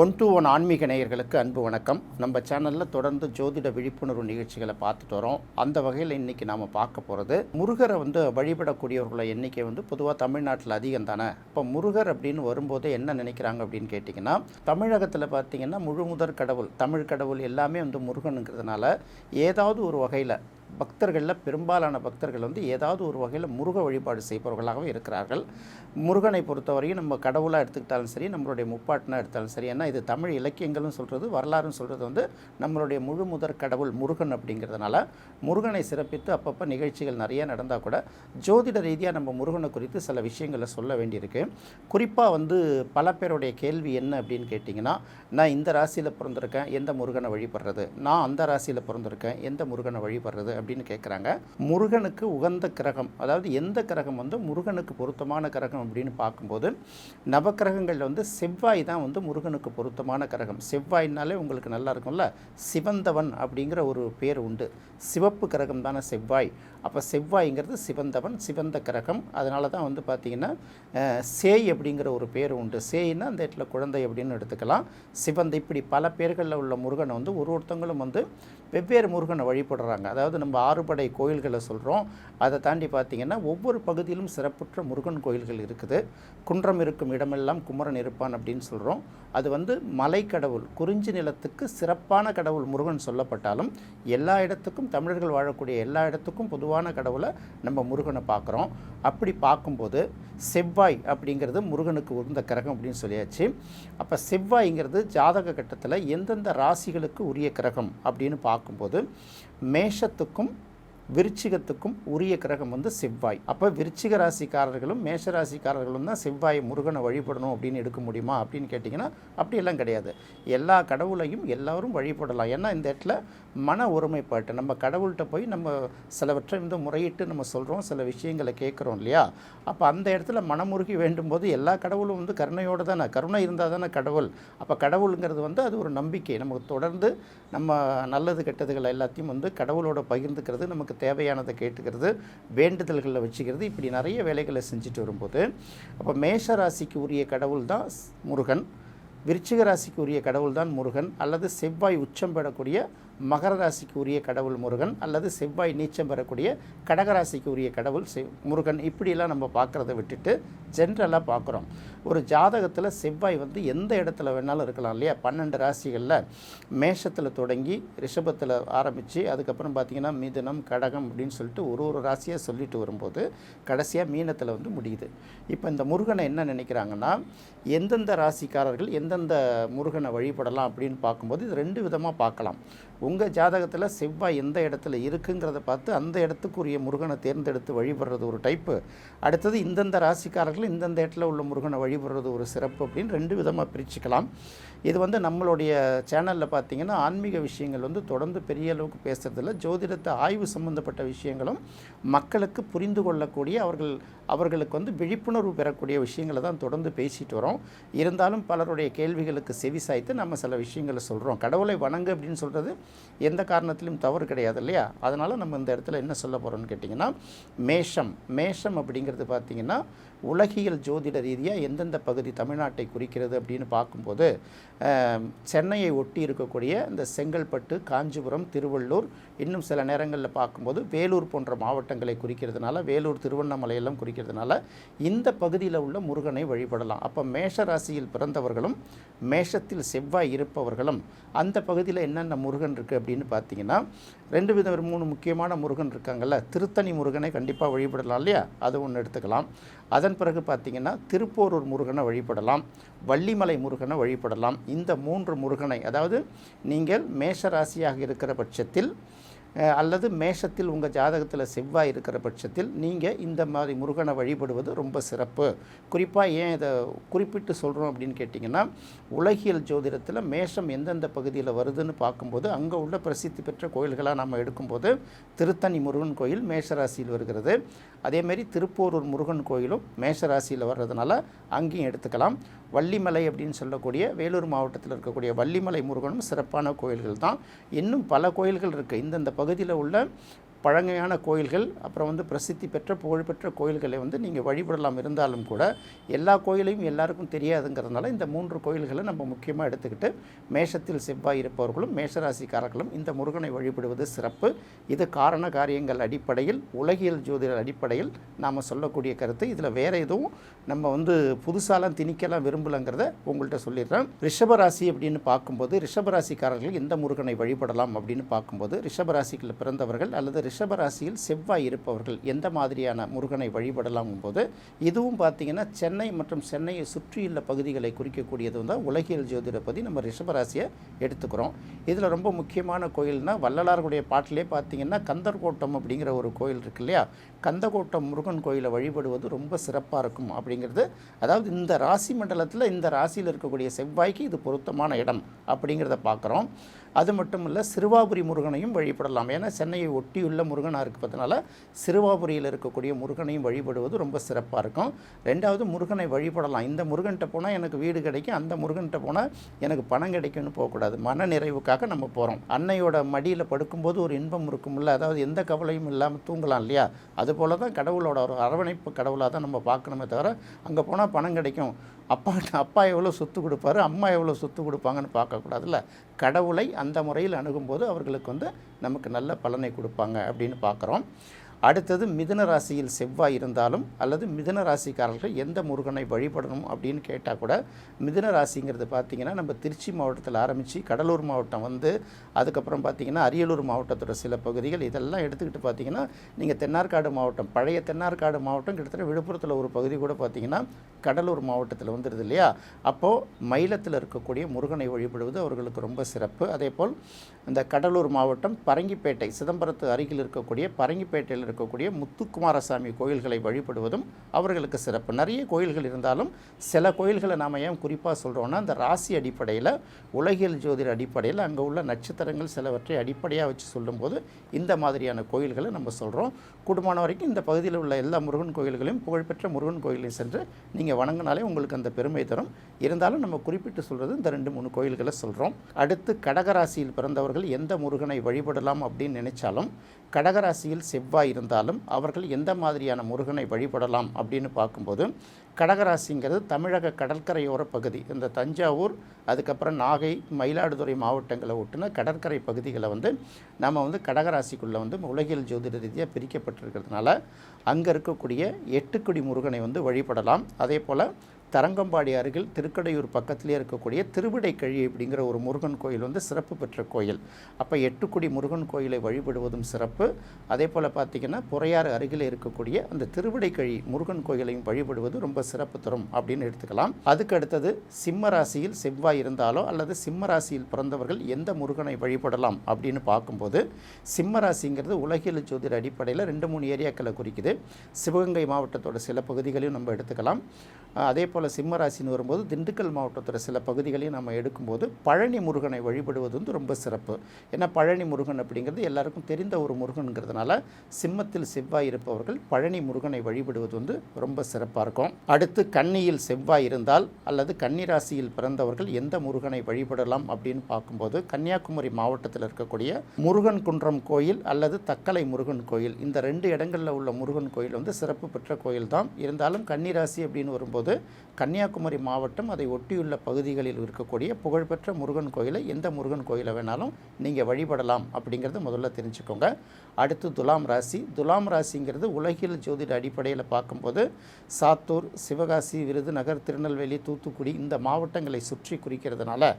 One to one ஆன்மீக நேயர்களுக்கு அன்பு வணக்கம். நம்ம சேனலில் தொடர்ந்து ஜோதிட விழிப்புணர்வு நிகழ்ச்சிகளை பார்த்துட்டு வரோம். அந்த வகையில் இன்றைக்கி நாம் பார்க்க போகிறது முருகரை வந்து வழிபடக்கூடியவர்களோட எண்ணிக்கை வந்து பொதுவாக தமிழ்நாட்டில் அதிகம் தானே? இப்போ முருகர் அப்படின்னு வரும்போது என்ன நினைக்கிறாங்க அப்படின்னு கேட்டிங்கன்னா தமிழகத்தில் பார்த்தீங்கன்னா முழு முதற் கடவுள் தமிழ் கடவுள் எல்லாமே வந்து முருகனுங்கிறதுனால ஏதாவது ஒரு வகையில் பக்தர்களில் பெரும்பாலான பக்தர்கள் வந்து ஏதாவது ஒரு வகையில் முருக வழிபாடு செய்பவர்களாகவே இருக்கிறார்கள். முருகனை பொறுத்தவரையும் நம்ம கடவுளாக எடுத்துக்கிட்டாலும் சரி நம்மளுடைய முப்பாட்டினா எடுத்தாலும் சரி ஏன்னா இது தமிழ் இலக்கியங்களும் சொல்கிறது வரலாறும் சொல்கிறது வந்து நம்மளுடைய முழு முதற் கடவுள் முருகன் அப்படிங்கிறதுனால முருகனை சிறப்பித்து அப்பப்போ நிகழ்ச்சிகள் நிறைய நடந்தால் கூட ஜோதிட ரீதியாக நம்ம முருகனை குறித்து சில விஷயங்களை சொல்ல வேண்டியிருக்கு. குறிப்பாக வந்து பல பேருடைய கேள்வி என்ன அப்படின்னு கேட்டிங்கன்னா நான் இந்த ராசியில் பிறந்திருக்கேன் எந்த முருகனை வழிபடுறது? நான் அந்த ராசியில் பிறந்திருக்கேன் எந்த முருகனை வழிபடுறது அப்படின்னு கேட்குறாங்க முருகனுக்கு உகந்த கிரகம் அதாவது எந்த கிரகம் வந்து முருகனுக்கு பொருத்தமான கிரகம் அப்படின்னு பார்க்கும்போது நவக்கிரகங்களில் வந்து செவ்வாய் தான் வந்து முருகனுக்கு பொருத்தமான கிரகம். செவ்வாய்னாலே உங்களுக்கு நல்லா இருக்கும்ல? சிவந்தவன் அப்படிங்கிற ஒரு பேர் உண்டு. சிவப்பு கிரகம் தானே செவ்வாய். அப்போ செவ்வாய்ங்கிறது சிவந்தவன் சிவந்த கிரகம். அதனால தான் வந்து பார்த்திங்கன்னா சேய் அப்படிங்கிற ஒரு பேர் உண்டு. சேய்னா அந்த இடத்துல குழந்தை அப்படின்னு எடுத்துக்கலாம். சிவந்த இப்படி பல பேர்களில் உள்ள முருகனை வந்து ஒரு ஒருத்தங்களும் வந்து வெவ்வேறு முருகனை வழிபடுறாங்க. அதாவது நம்ம ஆறுபடை கோயில்களை சொல்கிறோம் அதை தாண்டி பார்த்திங்கன்னா ஒவ்வொரு பகுதியிலும் சிறப்புற்ற முருகன் கோயில்கள் இருக்குது. குன்றம் இருக்கும் இடமெல்லாம் குமரன் இருப்பான் அப்படின்னு சொல்கிறோம் அது வந்து மலைக்கடவுள் குறிஞ்சி நிலத்துக்கு சிறப்பான கடவுள் முருகன் சொல்லப்பட்டாலும் எல்லா இடத்துக்கும் தமிழர்கள் வாழக்கூடிய எல்லா இடத்துக்கும் பொதுவாக பொதுவான கடவுளை நம்ம முருகனை பார்க்குறோம். அப்படி பார்க்கும்போது செவ்வாய் அப்படிங்கிறது முருகனுக்கு உகந்த கிரகம் அப்படின்னு சொல்லியாச்சு. அப்போ செவ்வாய்ங்கிறது ஜாதக கட்டத்தில் எந்தெந்த ராசிகளுக்கு உரிய கிரகம் அப்படின்னு பார்க்கும்போது மேஷத்துக்கும் விருச்சிகத்துக்கும் உரிய கிரகம் வந்து செவ்வாய். அப்போ விருச்சிக ராசிக்காரர்களும் மேஷ ராசிக்காரர்களும் தான் செவ்வாய் முருகனை வழிபடணும் அப்படின்னு எடுக்க முடியுமா அப்படின்னு கேட்டிங்கன்னா அப்படியெல்லாம் கிடையாது. எல்லா கடவுளையும் எல்லாரும் வழிபடலாம். ஏன்னா இந்த இடத்துல மன ஒருமைப்பாட்டு. நம்ம கடவுள்கிட்ட போய் நம்ம சிலவற்றை வந்து முறையிட்டு நம்ம சொல்கிறோம் சில விஷயங்களை கேட்குறோம் இல்லையா? அப்போ அந்த இடத்துல மனமுருகி வேண்டும் போது எல்லா கடவுளும் வந்து கருணையோடு தானே கருணை இருந்தால் தானே கடவுள். அப்போ கடவுளுங்கிறது வந்து அது ஒரு நம்பிக்கை. நமக்கு தொடர்ந்து நம்ம நல்லது கெட்டதுகள் எல்லாத்தையும் வந்து கடவுளோட பகிர்ந்துக்கிறது நமக்கு தேவையானதை கேட்டுக்கிறது வேண்டுதல்களில் வச்சுக்கிறது இப்படி நிறைய வேலைகளை செஞ்சுட்டு வரும்போது அப்போ மேஷ ராசிக்கு உரிய கடவுள் தான் முருகன். விருச்சிக ராசிக்கு உரிய கடவுள் தான் முருகன். அல்லது செவ்வாய் உச்சம் பெறக்கூடிய மகர ராசிக்கு உரிய கடவுள் முருகன் அல்லது செவ்வாய் நீச்சம் பெறக்கூடிய கடகராசிக்கு உரிய கடவுள் செவ் முருகன். இப்படியெல்லாம் நம்ம பார்க்குறத விட்டுட்டு ஜென்ரலாக பார்க்குறோம். ஒரு ஜாதகத்தில் செவ்வாய் வந்து எந்த இடத்துல வேணாலும் இருக்கலாம் இல்லையா? பன்னெண்டு ராசிகளில் மேஷத்தில் தொடங்கி ரிஷபத்தில் ஆரம்பித்து அதுக்கப்புறம் பார்த்திங்கன்னா மிதுனம் கடகம் அப்படின்னு சொல்லிட்டு ஒரு ஒரு ராசியாக சொல்லிட்டு வரும்போது கடைசியாக மீனத்தில் வந்து முடியுது. இப்போ இந்த முருகனை என்ன நினைக்கிறாங்கன்னா எந்தெந்த ராசிக்காரர்கள் எந்தெந்த முருகனை வழிபடலாம் அப்படின்னு பார்க்கும்போது இது ரெண்டு விதமாக பார்க்கலாம். உங்கள் ஜாதகத்தில் செவ்வாய் எந்த இடத்துல இருக்குங்கிறத பார்த்து அந்த இடத்துக்குரிய முருகனை தேர்ந்தெடுத்து வழிபடுறது ஒரு டைப்பு அடுத்தது இந்தந்த ராசிக்காரர்கள் இந்தந்த இடத்துல உள்ள முருகனை வழிபடுறது ஒரு சிறப்பு அப்படின்னு ரெண்டு விதமாக பிரிச்சுக்கலாம். இது வந்து நம்மளுடைய சேனலில் பார்த்தீங்கன்னா ஆன்மீக விஷயங்கள் வந்து தொடர்ந்து பெரிய அளவுக்கு பேசுறதில்ல. ஜோதிடத்தை ஆய்வு சம்பந்தப்பட்ட விஷயங்களும் மக்களுக்கு புரிந்து கொள்ளக்கூடிய அவர்கள் அவர்களுக்கு வந்து விழிப்புணர்வு பெறக்கூடிய விஷயங்களை தான் தொடர்ந்து பேசிட்டு வரோம். இருந்தாலும் பலருடைய கேள்விகளுக்கு செவி சாய்த்து நம்ம சில விஷயங்களை சொல்கிறோம் கடவுளை வணங்கு அப்படின்னு சொல்கிறது எந்த காரணத்திலும் தவறு கிடையாது இல்லையா? அதனால் நம்ம இந்த இடத்துல என்ன சொல்ல போகிறோம்னு கேட்டிங்கன்னா மேஷம். மேஷம் அப்படிங்கிறது பார்த்திங்கன்னா உலகியல் ஜோதிட ரீதியாக எந்தெந்த பகுதி தமிழ்நாட்டை குறிக்கிறது அப்படின்னு பார்க்கும்போது சென்னையை ஒட்டி இருக்கக்கூடிய இந்த செங்கல்பட்டு காஞ்சிபுரம் திருவள்ளூர் இன்னும் சில நேரங்களில் பார்க்கும்போது வேலூர் போன்ற மாவட்டங்களை குறிக்கிறதுனால வேலூர் திருவண்ணாமலையெல்லாம் குறிக்கிறதுனால இந்த பகுதியில் உள்ள முருகனை வழிபடலாம். அப்போ மேஷ ராசியில் பிறந்தவர்களும் மேஷத்தில் செவ்வாய் இருப்பவர்களும் அந்த பகுதியில் என்னென்ன முருகன் இருக்குது அப்படின்னு பார்த்தீங்கன்னா ரெண்டு விதம் ஒரு மூணு முக்கியமான முருகன் இருக்காங்கல்ல. திருத்தணி முருகனை கண்டிப்பாக வழிபடலாம் இல்லையா? அது ஒன்று எடுத்துக்கலாம். அதன் பிறகு பார்த்தீங்கன்னா திருப்போரூர் முருகனை வழிபடலாம். வள்ளிமலை முருகனை வழிபடலாம். இந்த மூன்று முருகனை அதாவது நீங்கள் மேஷ ராசியாக இருக்கிற பட்சத்தில் அல்லது மேஷத்தில் உங்கள் ஜாதகத்தில் செவ்வாய் இருக்கிற பட்சத்தில் நீங்கள் இந்த மாதிரி முருகனை வழிபடுவது ரொம்ப சிறப்பு. குறிப்பாக ஏன் இதை குறிப்பிட்டு சொல்கிறோம் அப்படின்னு கேட்டிங்கன்னா உலகியல் ஜோதிடத்தில் மேஷம் எந்தெந்த பகுதியில் வருதுன்னு பார்க்கும்போது அங்கே உள்ள பிரசித்தி பெற்ற கோயில்களாக நம்ம எடுக்கும்போது திருத்தணி முருகன் கோயில் மேஷராசியில் வருகிறது. அதேமாரி திருப்போரூர் முருகன் கோயிலும் மேஷராசியில் வர்றதுனால அங்கேயும் எடுத்துக்கலாம். வள்ளிமலை அப்படின்னு சொல்லக்கூடிய வேலூர் மாவட்டத்தில் இருக்கக்கூடிய வள்ளிமலை முருகனும் சிறப்பான கோயில்கள் தான். இன்னும் பல கோயில்கள் இருக்குது இந்தந்த பகுதியில் உள்ள பழமையான கோயில்கள் அப்புறம் வந்து பிரசித்தி பெற்ற புகழ்பெற்ற கோயில்களை வந்து நீங்கள் வழிபடலாம் இருந்தாலும் கூட எல்லா கோயிலையும் எல்லாருக்கும் தெரியாதுங்கிறதுனால இந்த மூன்று கோயில்களை நம்ம முக்கியமாக எடுத்துக்கிட்டு மேஷத்தில் செவ்வாய் இருப்பவர்களும் மேஷராசிக்காரர்களும் இந்த முருகனை வழிபடுவது சிறப்பு. இது காரண காரியங்கள் அடிப்படையில் உலகியல் ஜோதிடர் அடிப்படையில் நாம் சொல்லக்கூடிய கருத்து. இதில் வேறு எதுவும் நம்ம வந்து புதுசாலாம் திணிக்கலாம் விரும்பலைங்கிறத உங்கள்கிட்ட சொல்லிடுறேன். ரிஷபராசி அப்படின்னு பார்க்கும்போது ரிஷபராசிக்காரர்கள் எந்த முருகனை வழிபடலாம் அப்படின்னு பார்க்கும்போது ரிஷபராசிகளில் பிறந்தவர்கள் அல்லது ரிஷபராசியில் செவ்வாய் இருப்பவர்கள் எந்த மாதிரியான முருகனை வழிபடலாம் போது இதுவும் பார்த்தீங்கன்னா சென்னை மற்றும் சென்னையை சுற்றியுள்ள பகுதிகளை குறிக்கக்கூடியது வந்து உலகியல் ஜோதிட நம்ம ரிஷபராசியை எடுத்துக்கிறோம். இதில் ரொம்ப முக்கியமான கோயில்னா வள்ளலாருடைய பாட்டிலே பார்த்தீங்கன்னா கந்தர்கோட்டம் அப்படிங்கிற ஒரு கோயில் இருக்கு இல்லையா? கந்தகோட்டம் முருகன் கோயிலை வழிபடுவது ரொம்ப சிறப்பாக இருக்கும் அப்படிங்கிறது. அதாவது இந்த ராசி மண்டலத்தில் இந்த ராசியில் இருக்கக்கூடிய செவ்வாய்க்கு இது பொருத்தமான இடம் அப்படிங்கிறத பார்க்குறோம் அது மட்டும் இல்லை சிறுவாபுரி முருகனையும் வழிபடலாம். ஏன்னா சென்னையை ஒட்டியுள்ள முருகனாக இருக்கிறதுனால சிறுவாபுரியில் இருக்கக்கூடிய முருகனையும் வழிபடுவது ரொம்ப சிறப்பாக இருக்கும். ரெண்டாவது முருகனை வழிபடலாம். இந்த முருகன்கிட்ட போனால் எனக்கு வீடு கிடைக்கும். அந்த முருகன்கிட்ட போனால் எனக்கு பணம் கிடைக்கும்னு போகக்கூடாது. மன நிறைவுக்காக நம்ம போகிறோம் அன்னையோட மடியில் படுக்கும்போது ஒரு இன்பம் இருக்கும்ல. அதாவது எந்த கவலையும் இல்லாமல் தூங்கலாம் இல்லையா? அதுபோல தான் கடவுளோட ஒரு அரவணைப்பு கடவுளாக தான் நம்ம பார்க்கணுமே தவிர அங்கே போனால் பணம் கிடைக்கும். அப்பா அப்பா எவ்வளோ சொத்து கொடுப்பாரு அம்மா எவ்வளோ சொத்து கொடுப்பாங்கன்னு பார்க்கக்கூடாதுல்ல. கடவுளை அந்த முறையில் அணுகும்போது அவர்களுக்கு வந்து நமக்கு நல்ல பலனை கொடுப்பாங்க அப்படின்னு பார்க்குறோம். அடுத்தது மிதுன ராசியில் செவ்வாய் இருந்தாலும் அல்லது மிதுன ராசிக்காரர்கள் எந்த முருகனை வழிபடணும் அப்படின்னு கேட்டால் கூட மிதுன ராசிங்கிறது பார்த்திங்கன்னா நம்ம திருச்சி மாவட்டத்தில் ஆரம்பித்து கடலூர் மாவட்டம் வந்து அதுக்கப்புறம் பார்த்திங்கன்னா அரியலூர் மாவட்டத்தோட சில பகுதிகள் இதெல்லாம் எடுத்துக்கிட்டு பார்த்திங்கன்னா நீங்கள் தென்னார்காடு மாவட்டம் பழைய தென்னார்காடு மாவட்டம் கிட்டத்தட்ட விழுப்புரத்தில் ஒரு பகுதி கூட பார்த்திங்கன்னா கடலூர் மாவட்டத்தில் வந்துடுது இல்லையா? அப்போது மயிலத்தில் இருக்கக்கூடிய முருகனை வழிபடுவது அவர்களுக்கு ரொம்ப சிறப்பு. அதே போல் இந்த கடலூர் மாவட்டம் பரங்கிப்பேட்டை சிதம்பரத்து அருகில் இருக்கக்கூடிய பரங்கிப்பேட்டையில் இருக்கக்கூடிய முத்துக்குமாரசாமி கோயில்களை வழிபடுவதும் அவர்களுக்கு சிறப்பு. நிறைய கோயில்கள் இருந்தாலும் சில கோயில்களை நாம் ஏன் குறிப்பாக சொல்கிறோன்னா அந்த ராசி அடிப்படையில் உலகியல் ஜோதிட அடிப்படையில் அங்கே உள்ள நட்சத்திரங்கள் சிலவற்றை அடிப்படையாக வச்சு சொல்லும்போது இந்த மாதிரியான கோயில்களை நம்ம சொல்கிறோம் கூடுமான வரைக்கும் இந்த பகுதியில் உள்ள எல்லா முருகன் கோயில்களையும் புகழ்பெற்ற முருகன் கோயிலையும் சென்று நீங்கள் வணங்கினாலே உங்களுக்கு அந்த பெருமை தரும். இருந்தாலும் நம்ம குறிப்பிட்டு சொல்கிறது இந்த ரெண்டு மூணு கோயில்களை சொல்கிறோம் அடுத்து கடகராசியில் பிறந்தவர்கள் எந்த முருகனை வழிபடலாம் அப்படின்னு நினைச்சாலும் கடகராசியில் செவ்வாய் இருந்தாலும் அவர்கள் எந்த மாதிரியான முருகனை வழிபடலாம் அப்படின்னு பார்க்கும்போது கடகராசிங்கிறது தமிழக கடற்கரையோர பகுதி. இந்த தஞ்சாவூர் அதுக்கப்புறம் நாகை மயிலாடுதுறை மாவட்டங்களை ஒட்டுன கடற்கரை பகுதிகளை வந்து நம்ம வந்து கடகராசிக்குள்ளே வந்து உலகியல் ஜோதிட ரீதியாக பிரிக்கப்பட்டிருக்கிறதுனால அங்கே இருக்கக்கூடிய எட்டுக்குடி முருகனை வந்து வழிபடலாம். அதே போல் தரங்கம்பாடி அருகில் திருக்கடையூர் பக்கத்திலே இருக்கக்கூடிய திருவிடைக்கழி அப்படிங்கிற ஒரு முருகன் கோயில் வந்து சிறப்பு பெற்ற கோயில். அப்போ எட்டுக்குடி முருகன் கோயிலை வழிபடுவதும் சிறப்பு. அதே போல் பார்த்திங்கன்னா புறையாறு அருகில் இருக்கக்கூடிய அந்த திருவிடைக்கழி முருகன் கோயிலையும் வழிபடுவது ரொம்ப சிறப்பு தரும் அப்படின்னு எடுத்துக்கலாம். அதுக்கு அடுத்தது சிம்ம ராசியில் செவ்வாய் இருந்தாலோ அல்லது சிம்ம ராசியில் பிறந்தவர்கள் எந்த முருகனை வழிபடலாம் அப்படின்னு பார்க்கும்போது சிம்ம ராசிங்கிறது உலகியல் ஜோதிட அடிப்படையில் ரெண்டு மூணு ஏரியாக்களை குறிக்குது. சிவகங்கை மாவட்டத்தோட சில பகுதிகளையும் நம்ம எடுத்துக்கலாம். அதே போல் போல் சிம்மராசின்னு வரும்போது திண்டுக்கல் மாவட்டத்தோட சில பகுதிகளையும் நம்ம எடுக்கும்போது பழனி முருகனை வழிபடுவது வந்து ரொம்ப சிறப்பு. ஏன்னா பழனி முருகன் அப்படிங்கிறது எல்லாருக்கும் தெரிந்த ஒரு முருகனுங்கிறதுனால சிம்மத்தில் செவ்வாய் இருப்பவர்கள் பழனி முருகனை வழிபடுவது வந்து ரொம்ப சிறப்பாக இருக்கும். அடுத்து கன்னியில் செவ்வாய் இருந்தால் அல்லது கன்னிராசியில் பிறந்தவர்கள் எந்த முருகனை வழிபடலாம் அப்படின்னு பார்க்கும்போது கன்னியாகுமரி மாவட்டத்தில் இருக்கக்கூடிய முருகன் குன்றம் கோயில் அல்லது தக்கலை முருகன் கோயில் இந்த ரெண்டு இடங்களில் உள்ள முருகன் கோயில் வந்து சிறப்பு பெற்ற கோயில் தான் இருந்தாலும் கன்னிராசி அப்படின்னு வரும்போது கன்னியாகுமரி மாவட்டம் அதை ஒட்டியுள்ள பகுதிகளில் இருக்கக்கூடிய புகழ்பெற்ற முருகன் கோயிலை எந்த முருகன் கோயிலை வேணாலும் நீங்கள் வழிபடலாம் அப்படிங்கிறத முதல்ல தெரிஞ்சுக்கோங்க. அடுத்து துலாம் ராசி. துலாம் ராசிங்கிறது உலகில் ஜோதிட அடிப்படையில் பார்க்கும்போது சாத்தூர் சிவகாசி விருதுநகர் திருநெல்வேலி தூத்துக்குடி இந்த மாவட்டங்களை சுற்றி குறிக்கிறதுனால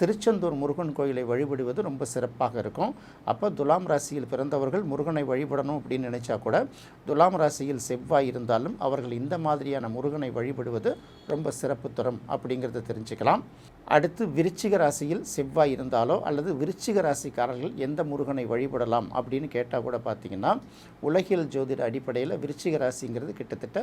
திருச்செந்தூர் முருகன் கோயிலை வழிபடுவது ரொம்ப சிறப்பாக இருக்கும். அப்போ துலாம் ராசியில் பிறந்தவர்கள் முருகனை வழிபடணும் அப்படின்னு நினச்சா கூட துலாம் ராசியில் செவ்வாய் இருந்தாலும் அவர்கள் இந்த மாதிரியான முருகனை வழிபடுவது ரொம்ப சிறப்பு தரும் அப்படிங்கிறத தெரிஞ்சுக்கலாம். அடுத்து விருச்சிக ராசியில் செவ்வாய் இருந்தாலோ அல்லது விருச்சிக ராசிக்காரர்கள் எந்த முருகனை வழிபடலாம் அப்படின்னு கேட்டால் கூட பார்த்திங்கன்னா உலகியல் ஜோதிட அடிப்படையில் விருச்சிக ராசிங்கிறது கிட்டத்தட்ட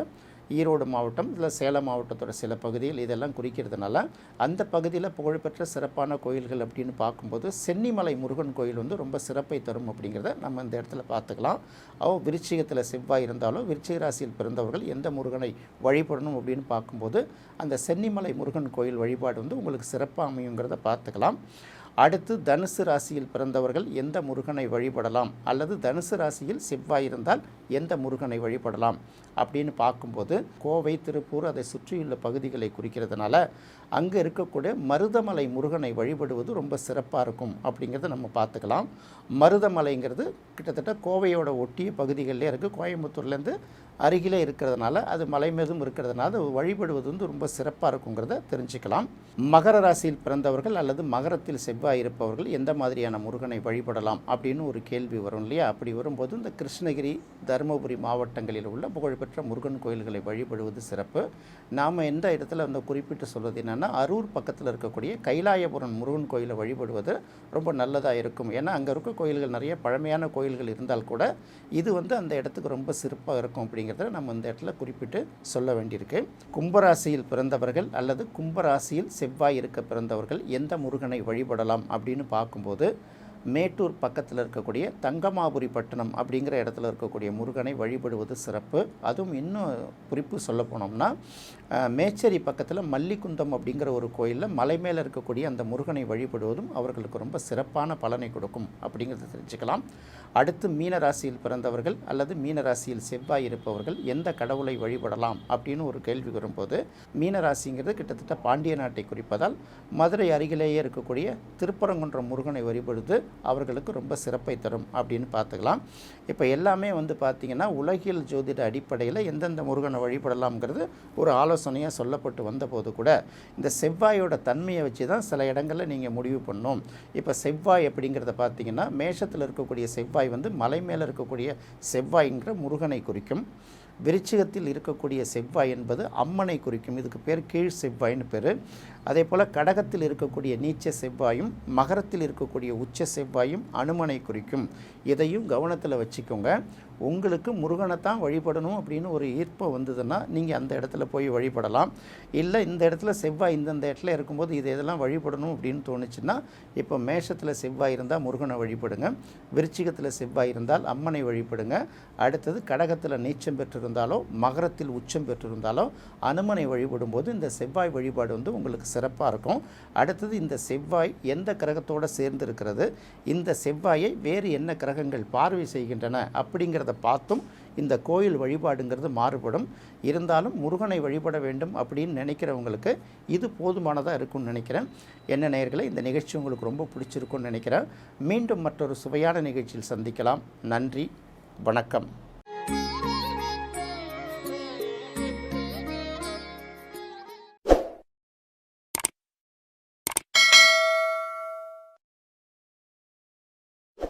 ஈரோடு மாவட்டம் இல்லை சேலம் மாவட்டத்தோட சில பகுதிகள் இதெல்லாம் குறிக்கிறதுனால அந்த பகுதியில் புகழ்பெற்ற சிறப்பான கோயில்கள் அப்படின்னு பார்க்கும்போது சென்னிமலை முருகன் கோயில் வந்து ரொம்ப சிறப்பை தரும் அப்படிங்கிறத நம்ம இந்த இடத்துல பார்த்துக்கலாம். அவ விருச்சிகத்தில் செவ்வாய் இருந்தாலும் விருச்சிக ராசியில் பிறந்தவர்கள் எந்த முருகனை வழிபடணும் அப்படின்னு பார்க்கும்போது அந்த சென்னிமலை முருகன் கோயில் வழிபாடு வந்து உங்களுக்கு சிறப்பாக அமையுங்கிறத பார்த்துக்கலாம். அடுத்து தனுசு ராசியில் பிறந்தவர்கள் எந்த முருகனை வழிபடலாம்? அல்லது தனுசு ராசியில் செவ்வாய் இருந்தால் எந்த முருகனை வழிபடலாம்? அப்படின்னு பார்க்கும்போது கோவை திருப்பூர் அதை சுற்றியுள்ள பகுதிகளை குறிக்கிறதுனால அங்கே இருக்கக்கூடிய மருதமலை முருகனை வழிபடுவது ரொம்ப சிறப்பாக இருக்கும் அப்படிங்கிறத நம்ம பார்த்துக்கலாம். மருதமலைங்கிறது கிட்டத்தட்ட கோவையோட ஒட்டிய பகுதிகளிலே இருக்குது கோயம்புத்தூர்லேருந்து அருகிலே இருக்கிறதுனால அது மலை மீதும் இருக்கிறதுனால அது வழிபடுவது வந்து ரொம்ப சிறப்பாக இருக்குங்கிறத தெரிஞ்சுக்கலாம். மகர ராசியில் பிறந்தவர்கள் அல்லது மகரத்தில் செவ்வாய் இருப்பவர்கள் எந்த மாதிரியான முருகனை வழிபடலாம் அப்படின்னு ஒரு கேள்வி வரும் இல்லையா? அப்படி வரும்போது இந்த கிருஷ்ணகிரி தருமபுரி மாவட்டங்களில் உள்ள புகழ்பெற்ற முருகன் கோயில்களை வழிபடுவது சிறப்பு. நாம் எந்த இடத்துல வந்து குறிப்பிட்டு சொல்வது என்னென்னா அரூர் பக்கத்தில் இருக்கக்கூடிய கைலாயபுரம் முருகன் கோயிலை வழிபடுவது ரொம்ப நல்லதாக இருக்கும். ஏன்னா அங்கே இருக்க கோயில்கள் நிறைய பழமையான கோயில்கள் இருந்தால் கூட இது வந்து அந்த இடத்துக்கு ரொம்ப சிறப்பாக இருக்கும் அப்படிங்கிறத நம்ம இந்த இடத்துல குறிப்பிட்டு சொல்ல வேண்டியிருக்கு. கும்பராசியில் பிறந்தவர்கள் அல்லது கும்பராசியில் செவ்வாய் இருக்க பிறந்தவர்கள் எந்த முருகனை வழிபடலாம் அப்படின்னு பார்க்கும்போது மேட்டூர் பக்கத்தில் இருக்கக்கூடிய தங்கமாபுரி பட்டணம் அப்படிங்கிற இடத்துல இருக்கக்கூடிய முருகனை வழிபடுவது சிறப்பு. அதுவும் இன்னும் குறிப்பு சொல்ல போனோம்னா மேச்சேரி பக்கத்தில் மல்லிகுந்தம் அப்படிங்கிற ஒரு கோயிலில் மலை மேலே இருக்கக்கூடிய அந்த முருகனை வழிபடுவதும் அவர்களுக்கு ரொம்ப சிறப்பான பலனை கொடுக்கும் அப்படிங்கிறத தெரிஞ்சுக்கலாம். அடுத்து மீனராசியில் பிறந்தவர்கள் அல்லது மீனராசியில் செவ்வாய் இருப்பவர்கள் எந்த கடவுளை வழிபடலாம் அப்படின்னு ஒரு கேள்வி வரும்போது மீனராசிங்கிறது கிட்டத்தட்ட பாண்டிய நாட்டை குறிப்பதால் மதுரை அருகிலேயே இருக்கக்கூடிய திருப்பரங்குன்றம் முருகனை வழிபடுது. அவர்களுக்கு ரொம்ப சிறப்பை தரும் அப்படின்னு பார்த்துக்கலாம். இப்போ எல்லாமே வந்து பார்த்திங்கன்னா உலகியல் ஜோதிட அடிப்படையில் எந்தெந்த முருகனை வழிபடலாம்ங்கிறது ஒரு ஆலோசனையாக சொல்லப்பட்டு வந்தபோது கூட இந்த செவ்வாயோட தன்மையை வச்சு தான் சில இடங்களில் நீங்கள் முடிவு பண்ணும். இப்போ செவ்வாய் அப்படிங்கிறத பார்த்தீங்கன்னா மேஷத்தில் இருக்கக்கூடிய செவ்வாய் வந்து மலை மேலே இருக்கக்கூடிய செவ்வாய்ங்கிற முருகனை குறிக்கும். விருச்சிகத்தில் இருக்கக்கூடிய செவ்வாய் என்பது அம்மனை குறிக்கும். இதுக்கு பேர் கீழ் செவ்வாய்னு பேர். அதே போல் கடகத்தில் இருக்கக்கூடிய நீச்ச செவ்வாயும் மகரத்தில் இருக்கக்கூடிய உச்ச செவ்வாயும் அனுமனை குறிக்கும். இதையும் கவனத்தில் வச்சுக்கோங்க. உங்களுக்கு முருகனை தான் வழிபடணும் அப்படின்னு ஒரு ஈர்ப்பம் வந்ததுன்னா நீங்கள் அந்த இடத்துல போய் வழிபடலாம். இல்லை இந்த இடத்துல செவ்வாய் இந்தந்த இடத்துல இருக்கும்போது இது இதெல்லாம் வழிபடணும் அப்படின்னு தோணுச்சுன்னா இப்போ மேஷத்தில் செவ்வாய் இருந்தால் முருகனை வழிபடுங்க. விருச்சிகத்தில் செவ்வாய் இருந்தால் அம்மனை வழிபடுங்க. அடுத்தது கடகத்தில் நீச்சம் பெற்றிருந்தாலோ மகரத்தில் உச்சம் பெற்றிருந்தாலோ அனுமனை வழிபடும்போது இந்த செவ்வாய் வழிபாடு வந்து உங்களுக்கு சிறப்பாக இருக்கும். அடுத்தது இந்த செவ்வாய் எந்த கிரகத்தோடு சேர்ந்து இருக்கிறது இந்த செவ்வாயை வேறு என்ன கிரகங்கள் பார்வை செய்கின்றன அப்படிங்கிறத பார்த்தும் இந்த கோயில் வழிபாடுங்கிறது மாறுபடும். இருந்தாலும் முருகனை வழிபட வேண்டும் அப்படின்னு நினைக்கிறவங்களுக்கு இது போதுமானதாக இருக்கும்னு நினைக்கிறேன். என்ன நேர்களை இந்த நிகழ்ச்சி உங்களுக்கு ரொம்ப பிடிச்சிருக்கும்னு நினைக்கிறேன். மீண்டும் மற்றொரு சுவையான நிகழ்ச்சியில் சந்திக்கலாம். நன்றி வணக்கம்.